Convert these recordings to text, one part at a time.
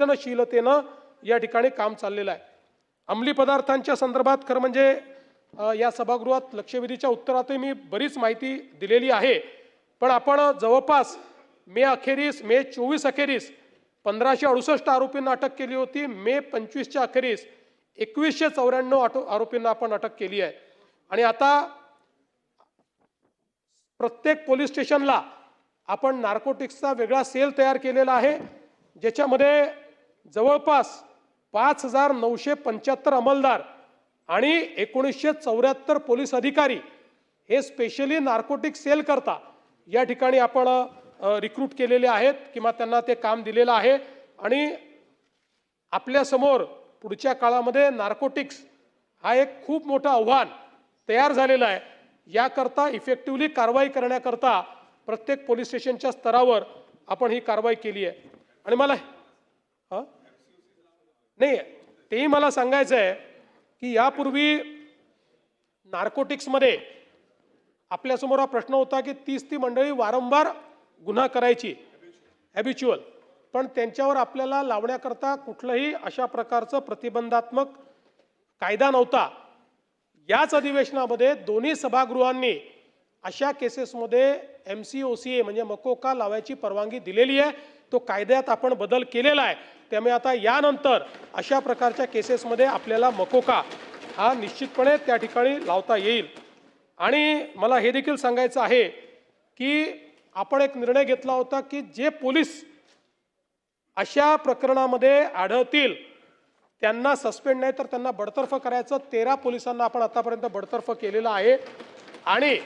संवेदनशीलतेनं या ठिकाणी काम चाललेलं आहे. अंमली पदार्थांच्या संदर्भात खरं म्हणजे या सभागृहात लक्षवेधीच्या उत्तरातही मी बरीच माहिती दिलेली आहे. पण आपण जवळपास मे अखेरीस मे चोवीस अखेरीस पंधराशे अडुसष्ट आरोपींना अटक केली होती. मे पंचवीसच्या अखेरीस एकवीसशे चौऱ्याण्णव आटो आरोपींना आपण अटक केली आहे. आणि आता प्रत्येक पोलीस स्टेशनला आपण नार्कोटिक्सचा वेगळा सेल तयार केलेला आहे ज्याच्यामध्ये जवळपास पाच हजार नऊशे पंच्याहत्तर अंमलदार आणि एकोणीसशे चौऱ्याहत्तर पोलीस अधिकारी हे स्पेशली नार्कोटिक सेल करता. या ठिकाणी आपण रिक्रूट केलेले आहेत किंवा त्यांना ते काम दिलेलं आहे. आणि आपल्यासमोर पुढच्या काळामध्ये नार्कोटिक्स हा एक खूप मोठं आव्हान तयार झालेलं आहे. याकरता इफेक्टिव्हली कारवाई करण्याकरता प्रत्येक पोलीस स्टेशनच्या स्तरावर आपण ही कारवाई केली आहे. आणि मला नाही तेही मला सांगायचं आहे की यापूर्वी नार्कोटिक्समध्ये आपल्यासमोर हा प्रश्न होता की तीस ती मंडळी वारंवार गुन्हा करायची हॅबिच्युअल पण त्यांच्यावर आपल्याला लावण्याकरता कुठलंही अशा प्रकारचं प्रतिबंधात्मक कायदा नव्हता. याच अधिवेशनामध्ये दोन्ही सभागृहांनी अशा केसेसमध्ये एम सी ओ सी ए म्हणजे मकोका लावायची परवानगी दिलेली आहे तो कायद्यात आपण बदल केलेला आहे. त्यामुळे आता यानंतर अशा प्रकारच्या केसेसमध्ये आपल्याला मकोका हा निश्चितपणे त्या ठिकाणी लावता येईल. आणि मला हे देखील सांगायचं आहे की आपण एक निर्णय घेतला होता की जे पोलीस अशा प्रकरणामध्ये आढळतील त्यांना सस्पेंड नाही तर त्यांना बडतर्फ करायचं. तेरा पोलिसांना आपण आतापर्यंत बडतर्फ केलेलं आहे. आणि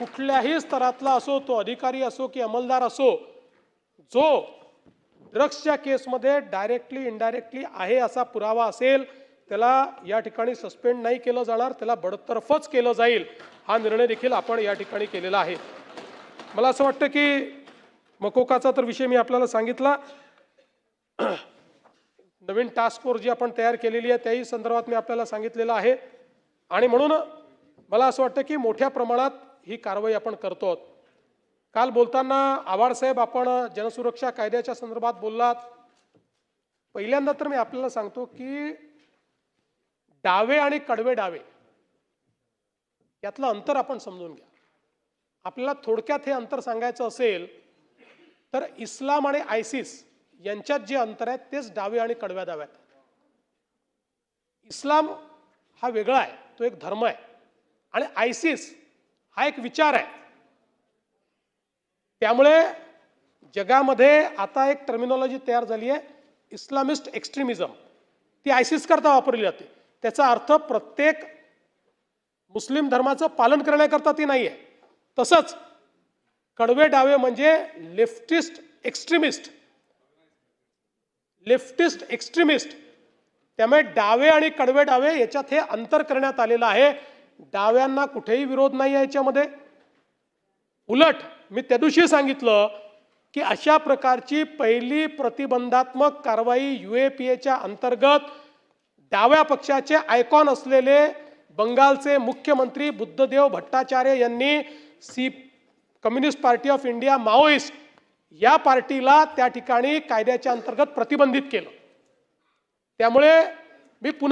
कुठल्याही स्तरातला असो तो अधिकारी असो की अंमलदार असो जो ड्रग्सच्या केसमध्ये डायरेक्टली इनडायरेक्टली आहे असा पुरावा असेल त्याला या ठिकाणी सस्पेंड नाही केलं जाणार त्याला बडतर्फच केलं जाईल हा निर्णय देखील आपण या ठिकाणी केलेला आहे. मला असं वाटतं की मकोकाचा तर विषय मी आपल्याला सांगितला. नवीन टास्क फोर्स जी आपण तयार केलेली आहे त्याही संदर्भात मी आपल्याला सांगितलेलं आहे. आणि म्हणून मला असं वाटतं की मोठ्या प्रमाणात ही कारवाई आपण करतो आहोत काल बोलताना आव्हाडसाहेब आपण जनसुरक्षा कायद्याच्या संदर्भात बोललात. पहिल्यांदा तर मी आपल्याला सांगतो की डावे आणि कडवे डावे यातलं अंतर आपण समजून घ्या. आपल्याला थोडक्यात हे अंतर सांगायचं असेल तर इस्लाम आणि आयसिस यांच्यात जे अंतर आहे तेच डावे आणि कडव्या डाव्यात इस्लाम हा वेगळा आहे तो एक धर्म आहे. आणि आयसिस हा एक विचार आहे. त्यामुळे जगामध्ये आता एक टर्मिनॉलॉजी तयार झाली आहे इस्लामिस्ट एक्स्ट्रीमिझम ती आयसिस करता वापरली जाते. त्याचा अर्थ प्रत्येक मुस्लिम धर्माचं पालन करण्याकरता ती नाही आहे तसंच कडवे डावे म्हणजे लेफ्टिस्ट एक्स्ट्रीमिस्ट लेफ्टिस्ट एक्स्ट्रीमिस्ट त्यामुळे डावे आणि कडवे डावे याच्यात हे अंतर करण्यात आलेलं आहे. डाव्यांना कुठेही विरोध नाही आहे याच्यामध्ये. उलट मी त्या दिवशी सांगितलं की अशा प्रकारची पहिली प्रतिबंधात्मक कारवाई यू ए पी एच्या अंतर्गत डाव्या पक्षाचे आयकॉन असलेले बंगालचे मुख्यमंत्री बुद्धदेव भट्टाचार्य यांनी C communist party of India Maoist या पार्टीला त्या ठिकाणी कायद्याच्या अंतर्गत प्रतिबंधित केलं. त्यामुळे मी पुन्हा